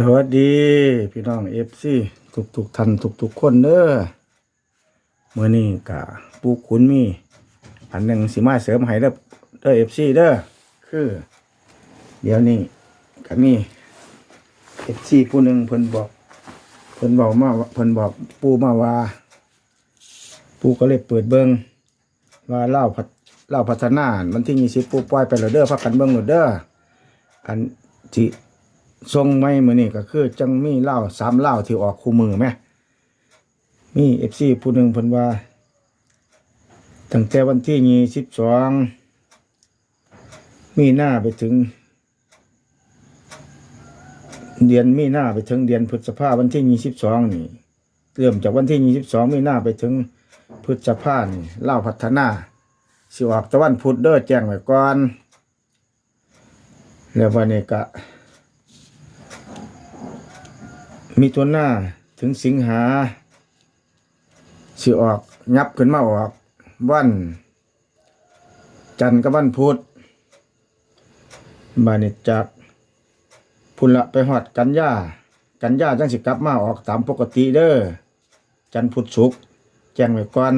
สวัสดีพี่น้องเอฟซีทุกทุกๆท่านทุกทุกๆคนเด้อเมื่อนี้กะปูขุนมี อันหนึ่งสิมาเสริมให้เด้อเด้อเอฟซีเด้อคือ เดี๋ยวนี้ก็มีเอฟซีผู้หนึ่งเพิ่นบอกเพิ่นบอกมาเพิ่นบอกปูมาว่า ปูก็เลยเปิดเบิงว่าเล่าพัฒเล่าพัฒนาวันที่ยี่สิบปูปล่อยไปแล้วเด้อพักกันเบิ่งแล้วเด้ออันที่ ทรงไม่มือนี่ก็คือ จังมีเหล้าสามเหล้าที่ออกคู่มือไหมมีเอฟซีผู้หนึ่งเพิ่นว่า ตั้งแต่วันที่ยี่สิบสองมีหน้าไปถึง เดือนมีหน้าไปถึงเดือนพฤษภาวันที่ยี่สิบสองนี่เริ่มจากวันที่ยี่สิบสองมีหน้าไปถึงพฤษภานี่เหล้าพัฒนาสิออกตะวันพุธเด้อแจ้งไว้ก่อน แล้ววันนี้ก็ มีตัวหน้าถึงสิงหาสิออกยับขึ้นมาออกวัน จันทร์กับวันพุธบานิจากพุนละไปหอดกันยากันยาจังสิกลับมาออกตามปกติเด้อจันทร์พุธศุกร์แจ้งไว้ก่อน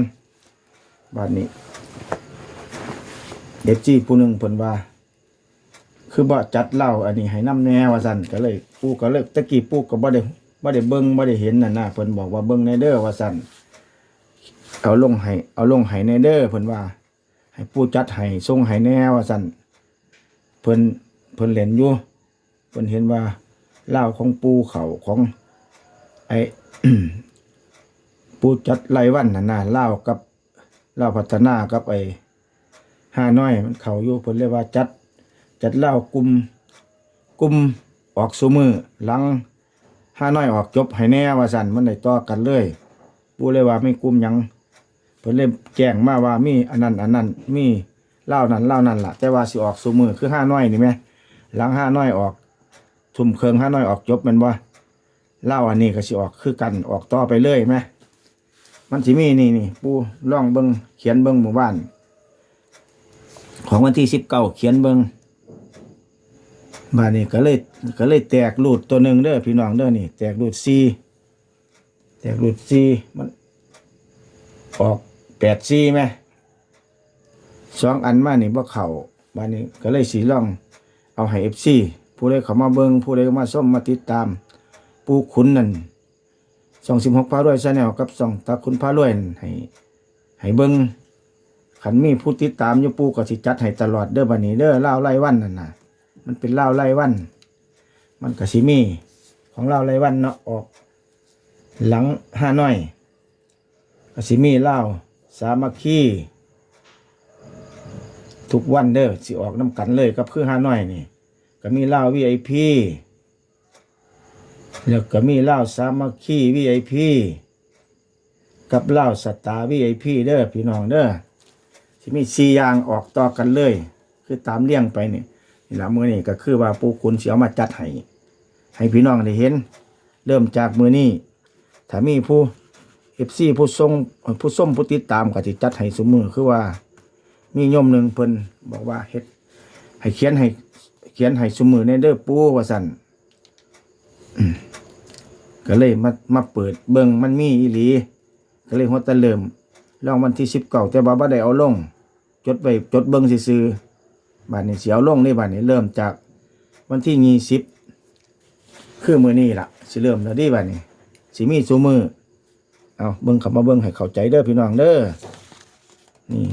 บาดนี้เดจี้ผู้หนึ่งเพิ่นว่า คือบ่จัดเหล้าอันนี้ให้น้ำแน่ว่าซั่นก็เลยปู่ก็เลยตะกี้ปูก็บ่ได้ บ่ได้เบิ่งบ่ได้เห็นน่ะนะเพิ่นบอกว่าเบิ่งในเด้อว่าซั่นเอาลงให้เอาลงให้ในเด้อเพิ่นว่า ให้ปู่จัดให้ส่งให้แน่ว่าซั่นเพิ่นเพิ่นเล่นอยู่เพิ่นเห็นว่าเหล้าของปูเขาของไอปูจัดไรวันน่ะนะเหล้ากับเหล้าพัฒนากับไอห้าน้อยมันเขาอยู่เพิ่นเรียกว่าจัด จัดเหล่ากลุ่มกลุ่มออกสูมือหลัง ห้าน้อยออกจบให้แน่ว่าสันมันได้ต่อกันเลยปูเลยว่าไม่กลุ่มยังเพิ่นเลยแจ้งมาว่ามีอันนั้นอันนั้นมีเล่านั้นเล่านั้นล่ะ แต่ว่าสิออกสูมือคือห้าน้อยนี่ไหมหลังห้าน้อยออก ทุ่มเครื่องห้าน้อยออกจบมันบ่เล่าอันนี้ก็สิออกคือกันออกต่อไปเลยไหมมันสิมีนี่นี่ปูล่องเบิงเขียนเบิงหมู่บ้าน ของวันที่สิบเก้าเขียนเบิง บาดนี้ก็เลยก็เลยแตกรูดตัวหนึ่งเด้อพี่น้องเด้อนี่ แตกรูดซีแตกรูดซีมัน ออกแปดซีไหมสองอันมานี่บ่เข่าบาดนี้ก็เลยสีล่อง เอาให้เอฟซีผู้ใดเขามาเบิงผู้ใดมาส้มมาติดตาม ปูขุนนั่นสองสิบหกพารวยชาแนลกับสองตาคุณพารวยนั่นให้ให้เบิงขันมีผู้ติดตามอยู่ปูก็สิจัดให้ตลอดเด้อบัดนี้เด้อเล่าไล่วันนั่นน่ะ มันเป็นเหล้าไล่วัน มันก็สิมีของเหล้าไล่วันเนาะออก หลังห้าน้อยก็สิมีเหล้าสามัคคีทุกวันเด้อสิออกน้ำกันเลยกับคือห้าน้อยนี่ก็มีเหล้า VIP แล้วก็มีเหล้าสามัคคี VIP กับเหล้าสตาร์ VIP เด้อพี่น้องเด้อสิมีสี่อย่างออกต่อกันเลย คือตามเลี่ยงไปนี่ นี่ละมือนี่ก็คือว่าปูคุณเสียวมาจัดให้ให้พี่น้องได้เห็น เริ่มจากมือนี้ถ้ามีผู้เอฟซีผู้ทรงผู้ส้มผู้ติดตามก็จะจัดให้สมมือคือว่า มีโยมหนึ่งเพิ่นบอกว่าเฮ็ดให้เขียนให้เขียนให้สมมือในเด้อปูว่าสั่นก็เลยมามาเปิดเบิ่งมันมีอีหลี ก็เลยหัวตะเริ่มลองวันที่สิบเก้าแต่ว่าบ่ได้เอาลง จดไปจดเบิ่งซื่อๆ บาทนี้เสียวลงในบาทนี้เริ่มจากวันที่ยี่สิบคือมือนี้ล่ะสิเริ่มแล้วดิบาทนี้สิมีสูมือเอาเบิ่งขับมาเบิ่งให้เข้าใจเด้อพี่น้องเด้อนี่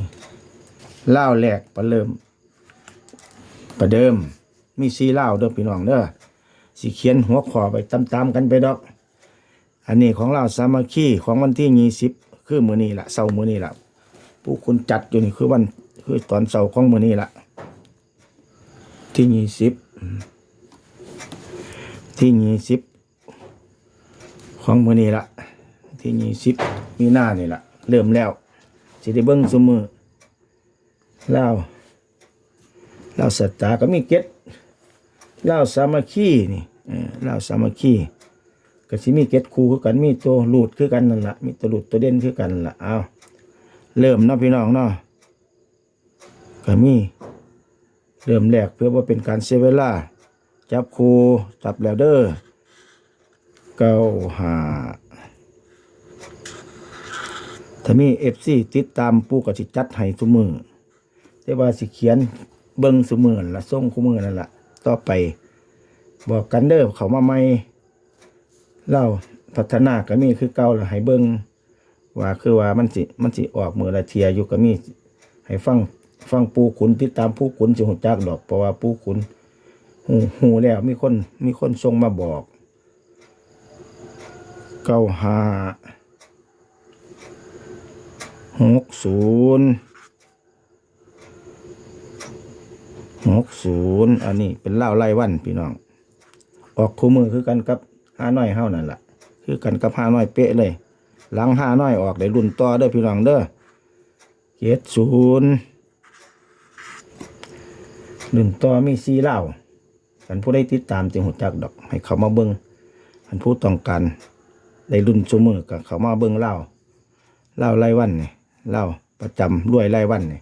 เล่าแหลกประเริ่มประเดิมมีสีเล่าเด้อพี่น้องเด้อสิเขียนหัวข้อไปตามๆกันไปดอก อันนี้ของเราสามัคคีของวันที่ยี่สิบคือมือนี้ล่ะเสาร์มือนี้ล่ะผู้คุณจัดอยู่นี่คือวันคือตอนเสาร์ของมือนี้ล่ะ ที่ยี่สิบที่ยี่สิบของมือนี้ละที่ยี่สิบมีหน้านี่ละเริ่มแล้วสิได้เบิ้งสมือเล่าเล่าสัตตาก็มีเก็ดเล่าสามัคคีนี่เล่าสามัคคีก็สิมีเก็ดคู่คือกันมีตัวหลุดคือกันนั่นละมีตัวหลุดตัวเด่นคือกันนั่นละเอาเริ่มเนาะพี่น้องเนาะก็มี เริ่มแรกเพื่อว่าเป็นการเสียเวลา จับครูจับแล้วเด้อเก้าหาถ้ามีเอฟซีติดตามปูก็สิจัดให้ทุมือแต่ว่าสิเขียนเบิ่งซุมือละส่งคู่มือนั่นละต่อไป บอกกันเด้อเขามาใหม่เล่าพัฒนาก็มีคือเก่าละให้เบิ่งว่าคือว่ามันสิมันสิออกมือละเทียอยู่ก็มีให้ฟัง ฟังปูขุนติดตามปูขุนสิหูจักดอก เพราะว่าปูขุนหูหูแล้วมีคนมีคนส่งมาบอกเก้าห้าหกศูนย์หกศูนย์อันนี้เป็นเล่าไล่วันพี่น้อง ออกคู่มือคือกันกับห้าน้อยเฮานั่นแหละคือกันกับห้าน้อยเป๊ะเลย หลังห้าน้อยออกได้รุ่นต่อเด้อพี่น้องเด้อเจ็ดศูนย์ หนึ่งต่อมีสีเล่าฉันผู้ได้ติดตามจึงหัวจักดอก ให้เขามาเบิงฉันผู้ต้องการได้รุ่นชูมือกับเขามาเบิงเล่าเล่าไล่วันนี่เล่าประจำรวยไล่วันนี่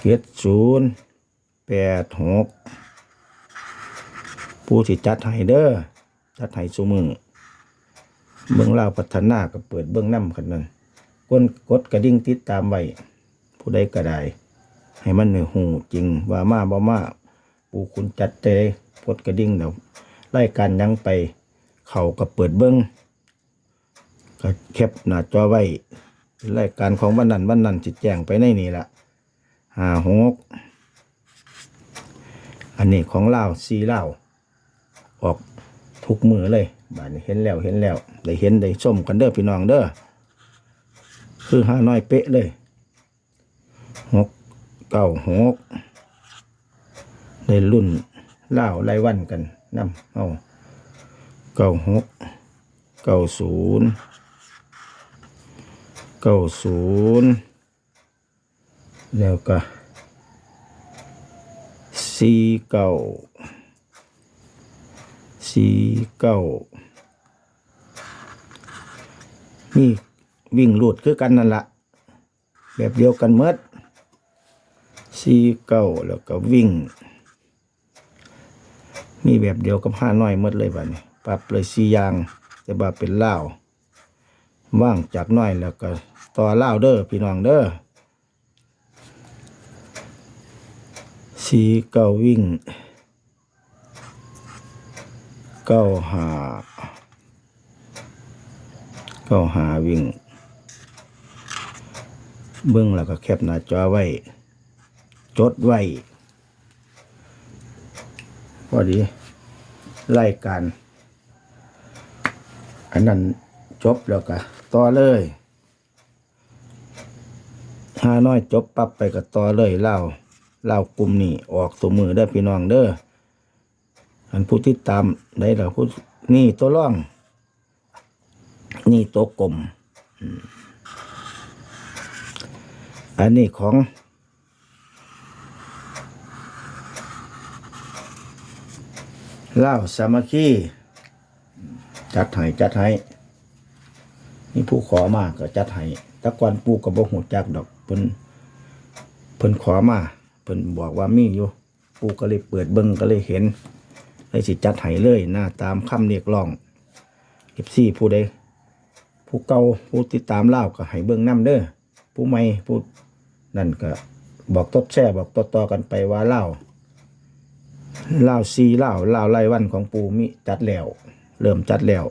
เจ็ดศูนย์แปดหกผู้ที่จัดให้เด้อจัดให้ชูมือเบิงเล่าพัฒนาก็เปิดเบิงน้ำกันนั่นกดกดกระดิ่งติดตามไว้ผู้ใดก็ได้ ให้มันในหูจริงว่ามาบ่มาปูคุณจัดเตะกดกระดิ่งเดี๋ยวไล่การยังไป เข่าก็เปิดเบิ้งก็แคปหน้าจอไว้รายการของวันนั้นวันนั้นจิตแจ้งไปในนี่ละห้าหกอันนี้ของเล่าซีเล่าออกทุกมือเลยบานี้เห็นแล้วเห็นแล้วได้เห็นได้ชมกันเด้อพี่น้องเด้อคือห้าน้อยเป๊ะเลยหก เก้าหกในรุ่นเล่าไล่วันกันนำเอาเก้าหกเก้าศูนย์เก้าศูนย์แล้วก็สี่เก้าสี่เก้านี่วิ่งหลุดคือกันนั่นละแบบเดียวกันเมด ซีเก้าแล้วก็วิ่ง มีแบบเดียวกับห้าน้อยเมดเลยบัดนี้ปรับเลยซียาง แต่ว่าเป็นเล่าว่างจากน้อยแล้วก็ต่อเล่าเด้อพี่น้องเด้อซีเก้าวิ่งเก้าหาเก้าหาวิ่ง เบื้องแล้วก็แคปหน้าจอไว้ จดไว้พอดีไล่การอันนั้นจบแล้วก็ต่อเลยห้าน้อยจบปั๊บไปก็ต่อเลยเล่าเล่ากลุ่มนี่ออกตัวมือได้พี่น้องเด้ออันผู้ที่ตามได้หรอผู้นี่ตัวร่อง นี่ตัวกลมอันนี้ของ เล่าสามัคคีจัดให้จัดให้นี่ผู้ขอมาก็จัดให้ตะกอนปูกับบหูจักดอกเพิ่นเพิ่นขอมาเพิ่นบอกว่ามีอยู่ปูก็เลยเปิดเบิ้งก็เลยเห็นเลยสิจัดให้เลยหน้าตามคำเรียกร้องเอฟซีผู้ใดผู้เก่าผู้ติดตามเล่าก็ให้เบิ้งน้ำเด้อผู้ใหม่ผู้นั่นก็บอกตดแช่บอกต่อๆกันไปว่าเล่า ล่าซีเล่าเล่าไล่วันของปูมิจัดแล้ว เริ่มจัดแล้ว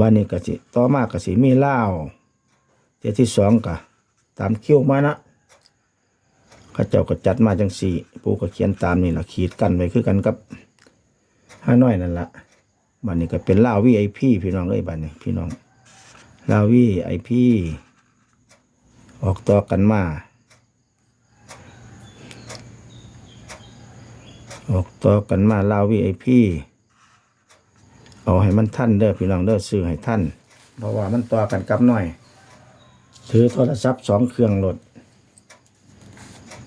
วันนี้ก็สิต่อมากก็สิมีเล่าเที่ยที่สองก็ตามคิ้วมานะข้าเจ้าก็จัดมาจังสี่ ปูก็เขียนตามนี่แหละขีดกันไว้คือกันกับห้าน้อยนั่นละบันนี้ก็เป็นเล่าวีไอพีพี่น้องเอ้ยบันนี้พี่น้องลาวีไอพี่ออกต่อกันมา ออกต่อกันมาลาวีไอพี่เอาให้มันท่านเด้อพี่น้องเด้อซื้อให้ท่านเพราะว่ามันต่อกันกับหน่อย ถือโทรศัพท์สองเครื่องหลด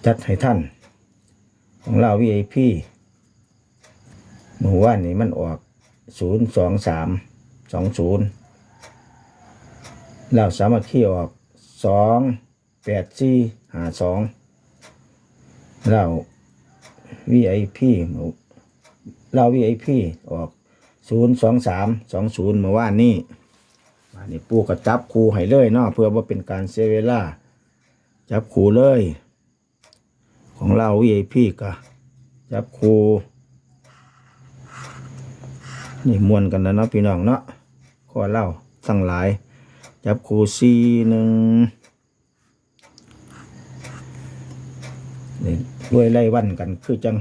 จัดให้ท่าน ของลาวีไอพี่เมื่อวานนี้มันออกศูนย์สองสามสองศูนย์แล้วสามัคคีออกสองแปดสี่หาสองแล้ว VIP เรา VIP ออกศูนย์สองสามสองศูนย์เมื่อวานนี้มานี่ปูก็จับคูให้เลยเนาะเพื่อว่าเป็นการเสียเวลาจับคูเลย ของเรา VIP ก็จับคูนี่มวนกันแล้วเนาะพี่น้องเนาะขอเล่าสั่งหลาย จับคูซีหนึ่งนี่ ด้วยไล่วันกันคือจัง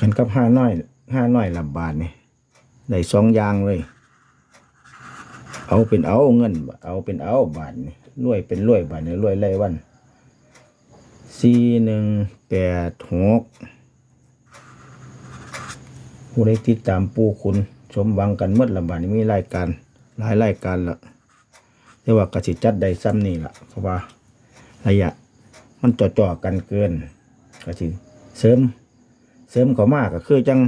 กันกับห้าน้อยห้าน้อยลำบาทนี่ได้สองอย่างเลย เอาเป็นเอาเงิน เอาเป็นเอาบาทนี่รวยเป็นรวยบาทนี่รวยไล่วันสี่หนึ่งแปดหกผู้ใดติดตามปูคุณสมหวังกันเมื่อลำบาทนี่มีรายการหลายรายการละแต่ว่ากสิจัดได้ซ้ำนี่ละเพราะว่าระยะ มันจ่อๆกันเกินกสิเสริม เสริมเขามากก็คือจัง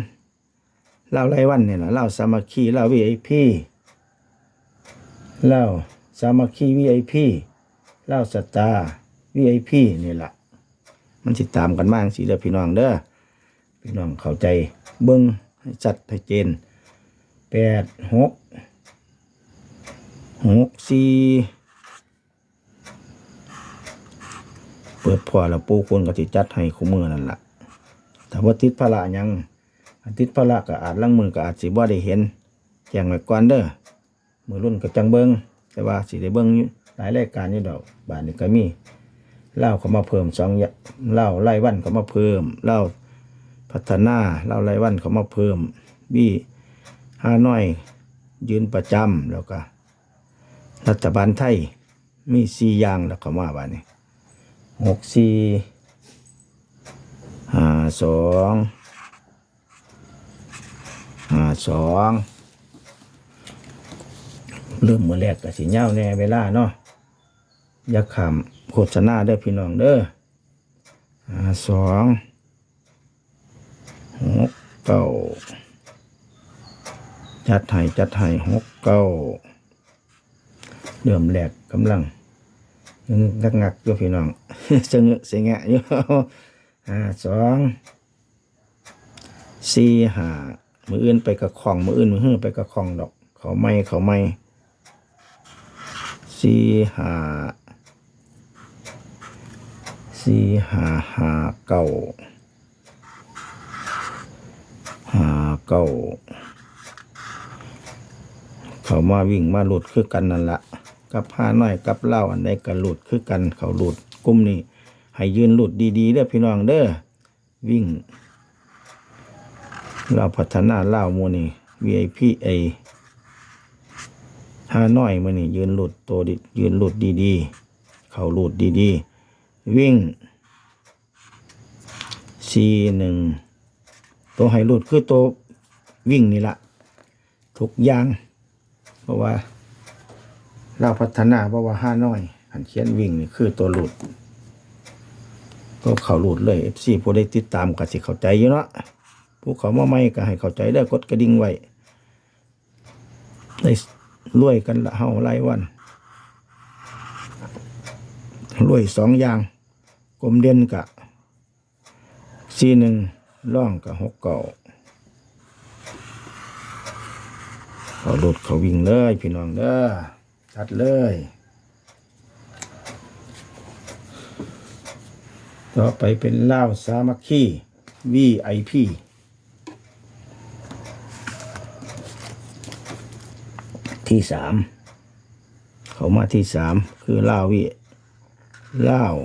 เล่าไรวันเนี่ยนะเล่าสามัคคีเล่าวีไอพีเล่าสามัคคีวีไอพีเล่าสตาวีไอพีนี่แหละมันสิตามกันมากสิเด้อพี่น้องเด้อพี่น้องเข้าใจเบิ้งให้ชัดให้เจนแปดหกหกสี่ เปิดพอแล้วปูคนก็สิจัดให้คู่มือนั่นแหละถ้าว่าติดภาระหยังอันติดภาระก็อาจลังมือก็อาจสิบ่ได้เห็นแจ้งไว้ก่อนเด้อมือรุ่นก็จังเบิงแต่ว่าสิได้เบิงยู่หลายรายการอยู่ดอกบาทนี้ก็มีเล่าเขามาเพิ่มสองอย่างเล่าไล่วันเขามาเพิ่มเล่าพัฒนาเล่าไล่วันเขามาเพิ่มบี้ห้าน้อยยืนประจำแล้วก็รัฐบาลไทยมีสี่อย่างแล้วเขามาบาทนี้ หกสี่ห้าสองห้าสองเริ่มมือแรกกับสีเงาแน่เวลาเนาะยักขำโฆษณาเด้พี่น้องเด้อห้าสองหกเก้าจัดให้จัดให้หกเก้าเริ่มแรกกำลัง งักงักอยู่พี่น้องเสงะเสงะอยู่ห้าสองสี่ห้ามืออื่นไปกับของมืออื่นมือหื้อไปกับของดอก เขาไม่เขาไม่สี่ห้าสี่ห้าห้าเก้าห้าเก้าเขามาวิ่งมาหลุดคือกันนั่นละ กับผ้าน้อยกับเหล้าอันใดก็หลุดคือกันเขาหลุดกลุ่มนี้ให้ยืนหลุดดีๆเด้อพี่น้องเด้อวิ่ง เราพัฒนาเล่าโมนี่ VIP ไอห้าน้อยมานี่ยืนหลุดตัวดิยืนหลุดดีๆ เขาหลุดดีๆ วิ่งซีหนึ่งตัวให้หลุดคือตัววิ่งนี่ละทุกอย่าง เพราะว่า เราพัฒนาเพราะว่าห้าน้อยหันเขียนวิ่งนี่คือตัวหลุด ก็เขาหลุดเลย FC ผู้ได้ติดตามก็สิเข้าใจอยู่เนาะผู้เขามาใหม่ก็ให้เข้าใจได้อกดกระดิ่งไว้ได้รวยกันละเฮาหลายวันรวยสองอย่างกลมเด่นกะซีหนึ่งร่องกับหกเก่าเขาหลุดเขาวิ่งเลยพี่น้องเด้อ ชัดเลยต่อไปเป็นเล่าสามัคคี VIP ที่สามเขามาที่สามคือเล่าวิเล่าว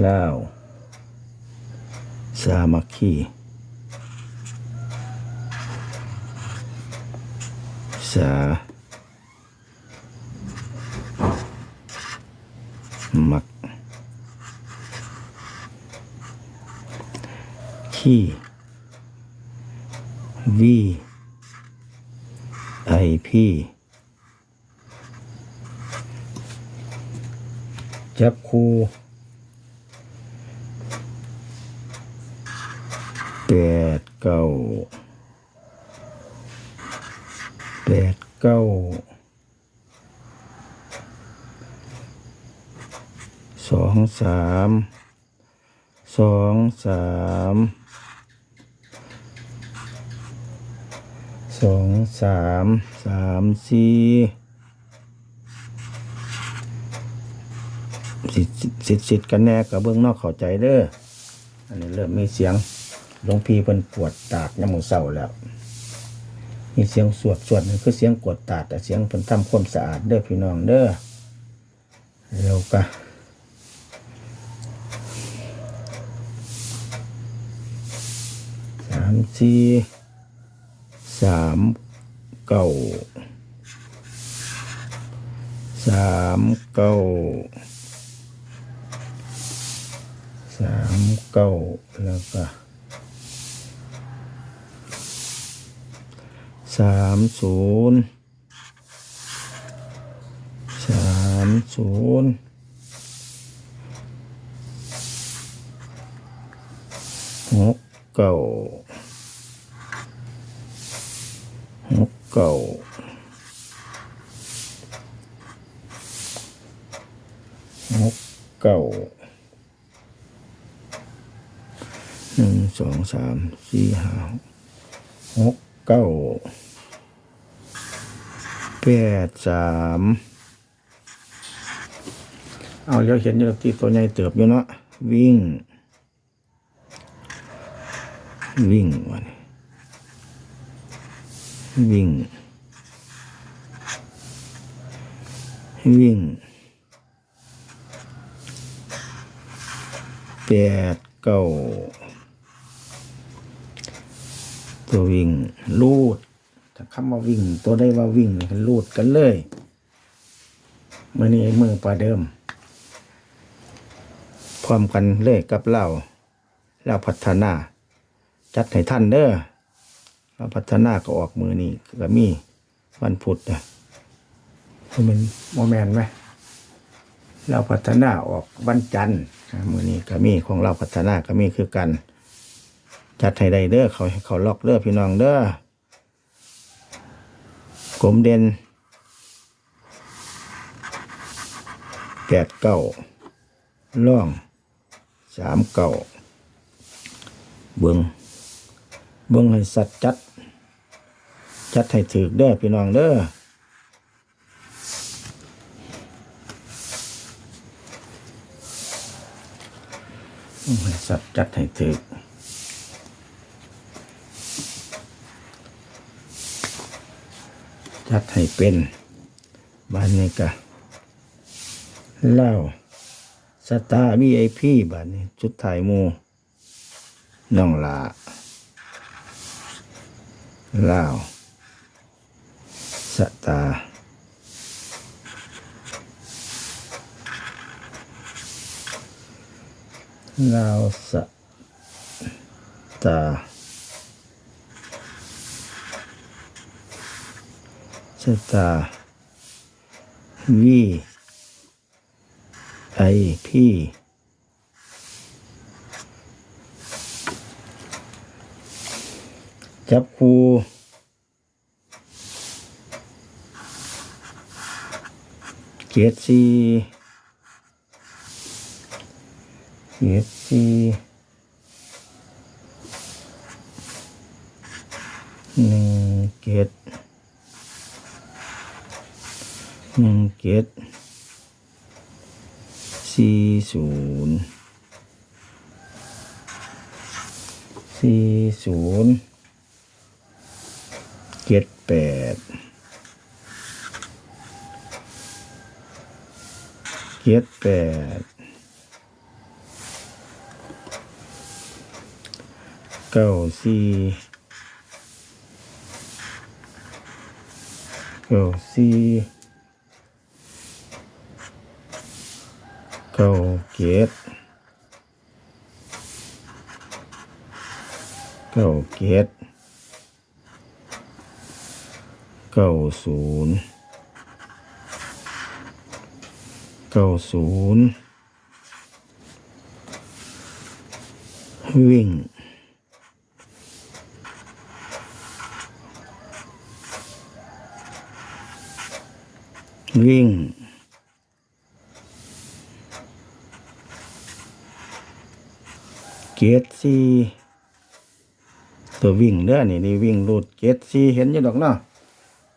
เล่าสามัคคี สามัก ขี้ วีไอพีจับคูแปดเก้า แปดเก้าสองสามสองสามสองสามสามสี่สิสิสิกันแน่กับเบื้องนอกเข้าใจเด้ออันนี้เริ่มมีเสียงหลวงพี่เพิ่นปวดตากน้ำมูเศร้าแล้ว มีเสียงสวดสวดนี่คือเสียงกวดตาดแต่เสียงเพิ่นทำความสะอาดเด้อพี่น้องเด้อเร็วกะสามสี่สามเก้าสามเก้าสามเก้าแล้วก็ สามศูนย์สามศูนย์หกเก้าหกเก้าหกเก้าหนึ่งสองสามสี่ห้าหกเก้า แปดสามเอาเดี๋ยวเห็นอยู่ที่ตัวใหญ่เติบอยู่เนาะวิ่ง วิ่งวันวิ่ง วิ่งแปดเก้าตัววิ่งลูด ถ้าคำว่าวิ่ง ตัวได้ว่าวิ่งลูดกันเลยมือนี้มือปลาเดิม พร้อมกันเลยกับเราเราพัฒนา จัดให้ท่านเด้อเราพัฒนาก็ออกมือนี้ก็มีวันพุธนะมันโมแมนไหมเราพัฒนาออกวันจันทร์มือนี้ก็มีของเราพัฒนาก็มีคือกัน จัดให้ได้เด้อเขาเขาล็อกเด้อพี่น้องเด้อ กลมเด่นแปดเก้าล่องสามเก้าเบิงเบิงให้สัตว์จัด จัดให้ถือเด้อพี่น้องเด้อเบิ่งให้สัตว์จัดให้ถือ จัดให้เป็นบ้านนี้ก็เล่าสตาร์วีไอพีบ้านนี้ชุดถ่ายมูน้องลาเล่าสตาร์เล่าสตา สตาวีไอพีจับคูเกียรติซีเกียรติซีหนึ่งเกียรติ หนึ่งเจ็ดสี่ศูนย์สี่ศูนย์เจ็ดแปดเจ็ดแปดเก้าสี่เก้าสี่ เก้าเกตเก้าเกตเก้าศูนย์เก้าศูนย์วิ่งวิ่ง เกตซีตัววิ่งเด้อนี่นี่วิ่งรูดเกตซีเห็นอยู่ดอกเนาะ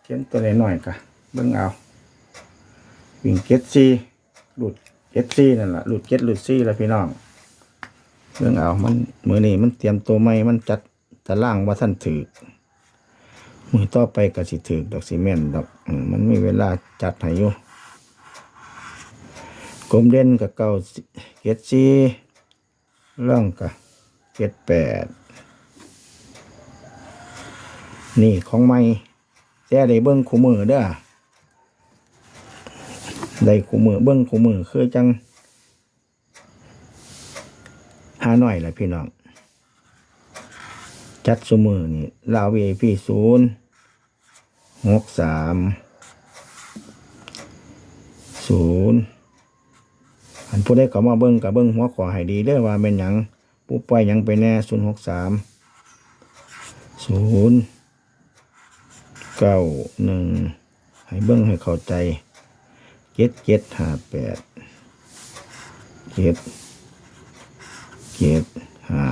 เขียนตัวหน่อยๆกะเบิ่งเอา วิ่งเกตซีรูดเกตซีนั่นแหละรูดเกตรูดซีแล้วพี่น้องเบิ่งเอามันมือนี้มันเตรียมตัวใหม่มันจัดตารางว่าท่านถือมือต่อไปก็สิถือดอกซีเมนต์ดอกมันมีเวลาจัดให้อยู่กลมเด่นกับเก้าเกตซี เรื่องกะเจ็ดแปดนี่ของไม่แจ้ได้เบิ้งคู่มือเด้อได้คู่มือเบิ้งคู่มือคือจังหาหน่อยแหละพี่น้อง จัดสมือนี่ลาว VIP ศูนย์หกสามศูนย์ อันผู้ใดเขามาเบิ้งกับเบิ้งหัวขอให้ดีเด้อว่าเป็นหยังผู้ปล่อยหยังไปแน่ศูนย์หกสามศูนย์เก้าหนึ่งให้เบิ้งให้เข้าใจเจ็ดเจ็ดห้าแปดเจ็ดเจ็ดห้า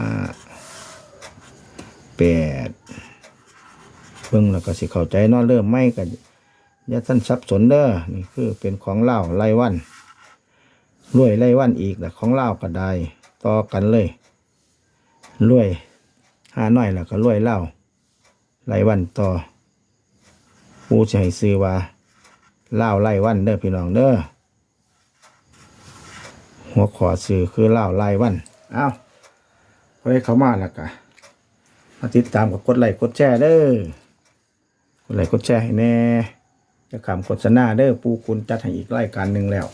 แปดเบิ้งแล้วก็สิเข้าใจนอเริ่มไม่กันอย่าท่านสับสนเด้อนี่คือเป็นของเล่าไล่วัน รวยไล่วันอีกแต่ของเล่าก็ได้ต่อกันเลยรวยหาหน่อยแล้วก็รวยเล่าไล่วันต่อปูจะให้ซื้อว่าเล่าไล่วันเด้อพี่น้องเด้อหัวขอซื้อคือเล่าไล่วันเอาพอให้เขามาแล้วก็มาติดตามกับกดไลค์กดแชร์เด้อกดไลค์กดแชร์ให้แน่จะขำโฆษณาเด้อปูคุณจัดให้อีกรายการหนึ่งแล้ว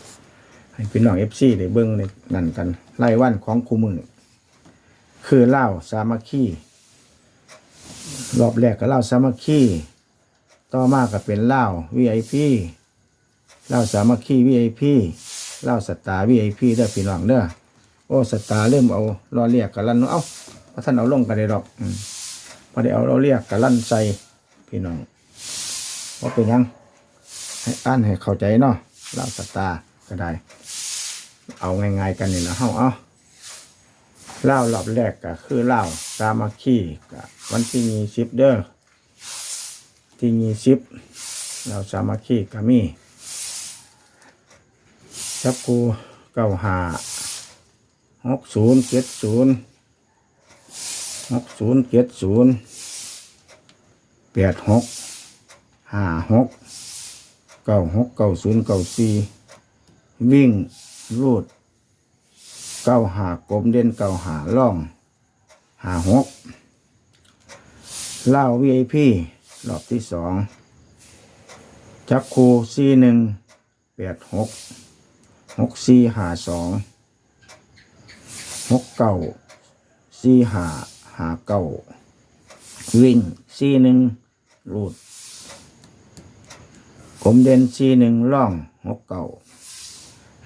ให้พี่น้องเอฟซีได้เบิ่งในนั่นกันไล่วันของคู่มือ คือเล่าสามัคคีรอบแรกก็เล่าสามัคคีต่อมาก็เป็นเล่าวีไอพีเล่าสามัคคีวีไอพีเล่าสตาร์วีไอพีเด้อพี่น้องเด้อโอ้สตาร์เริ่มเอารอเรียกกันลั่นเอ้าพระท่านเอาลงกันได้ดอกพอได้เอาเราเรียกกันลั่นใส่พี่น้องว่าเป็นยังให้อ่านให้เข้าใจเนาะเล่าสตาร์ก็ได้ เอาง่ายๆกันนี่นะเฮาเอาเล่ารอบแรกก็คือเล่าสามัคคีก็วันที่ยี่สิบเด้อที่ยี่สิบเราสามัคคีก็มีจับกูเก้าหาหกศูนย์เจ็ดศูนย์หกศูนย์เจ็ดศูนย์แปดหกห้าหกเก้าหกเก้าศูนย์เก้าสี่วิ่ง รูดเก้าหากลมเด่นเก้าหาล่องหาหกเล่าวีไอพีรอบที่สองจักคูซีหนึ่งแปดหกหกซีหาสองหกเก้าซีหาหาเก้าวิ่งซีหนึ่งรูดกลมเด่นซีหนึ่งล่องหกเก้า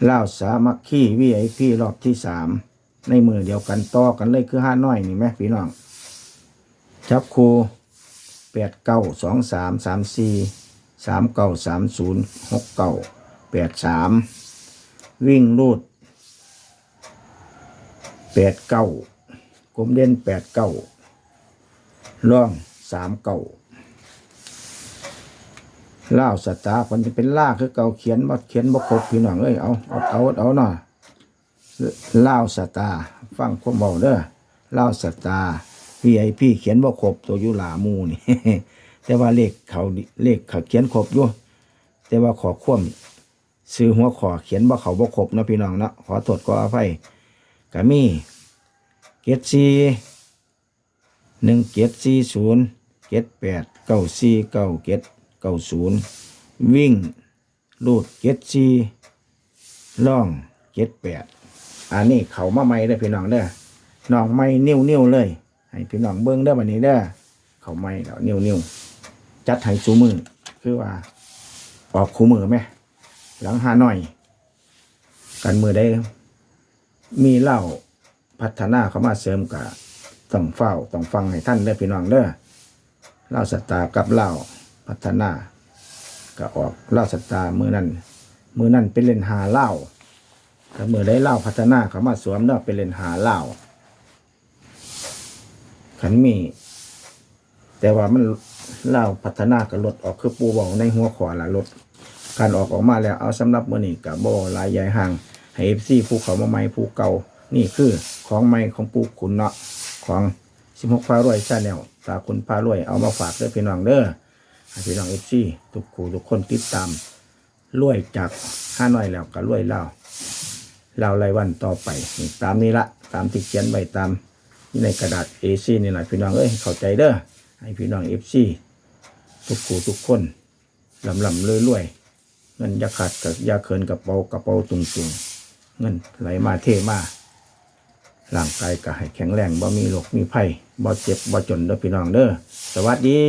เล่าสามัคคีวีไอพีรอบที่สามในมือเดียวกันต่อกันเลยคือห้าน้อยนี่ไหมพี่น้อง จับคูแปดเก้าสองสามสามสี่สามเก้าสามศูนย์หกเก้าแปดสามวิ่งรูดแปดเก้ากลมเด่นแปดเก้าล่องสามเก้า ล่าสตาร์มันจะเป็นล่าคือเก่าเขียนบ่เขียนบ่ครบพี่น้องเอ้ยเอาเอาเอาเอาหน่อยล่าสตาฟังความเบาเด้อล่าสตาร์ VIP เขียนบ่ครบตัวยู่หลาหมูนี่ แต่ว่าเลขเขาเลขเขาเขียนครบอยู่แต่ว่าขอคว่ำซื้อหัวขอเขียนบ่เขาบ่ครบนะพี่น้องนะขอโทษขออภัยก็มีเกตซีหนึ่งเกตซีศูนย์เกตแปดเก้าซีเก้าเกต เก้าศูนย์วิ่งลูดเจ็ดสี่ล่องเจ็ดแปดอันนี้เขามาใหม่เด้อพี่น้องเด้อน้องใหม่นิ้วนิ้วๆเลย ให้พี่น้องเบิ้งเด้อบันนี้เด้อเขาใหม่แล้วนิ้วนิ้วๆจัดให้สูมือคือว่า ออกคู่มือไหมหลังหาหน่อย กันมือได้ มีเหล่าพัฒนาเข้ามาเสริมกับต้องเฝ้าต้องฟังให้ท่านเด้อพี่น้องเด้อเล่าสตากับเล่า พัฒนาก็ออกเล่าสตาร์มือนั้นมือนั้นเป็นเล่นหาเล่าถ้ามือได้เล่าพัฒนาเขามาสวมเนาะเป็นเล่นหาเล่าขันมี แต่ว่ามันเล่าพัฒนากับลดออกคือปูบอกในหัวขวาละลดการออกออกมาแล้วเอาสำหรับมือนี้กับบ่หลายใหญ่ห่างให้ FC ผู้เขามาใหม่ผู้เก่านี่คือของใหม่ของปูขุนเนาะของ16พารวยชาแนลตาคุณพารวยเอามาฝากเด้อพี่น้องเด้อ พี่น้อง FC ทุกคู่ทุกคนติดตามรวยจากห้าน้อยแล้วก็รวยเล่าเล่าวรายวันต่อไปนี่ตามนี้ละตามที่เขียนไว้ตามนี่ในกระดาษ A4 นี่แหละพี่น้องเอ้ยเข้าใจเด้อให้พี่น้อง FC ทุกคู่ทุกคนลำลำรวยรวยเงินยาขาดกับยาเขินกระเป๋ากระเป๋าตุงตุงเงินไหลมาเทมาร่างกายก็ให้แข็งแรงบ่มีโรคมีภัยบ่เจ็บบ่จนเด้อพี่น้องเด้อสวัสดี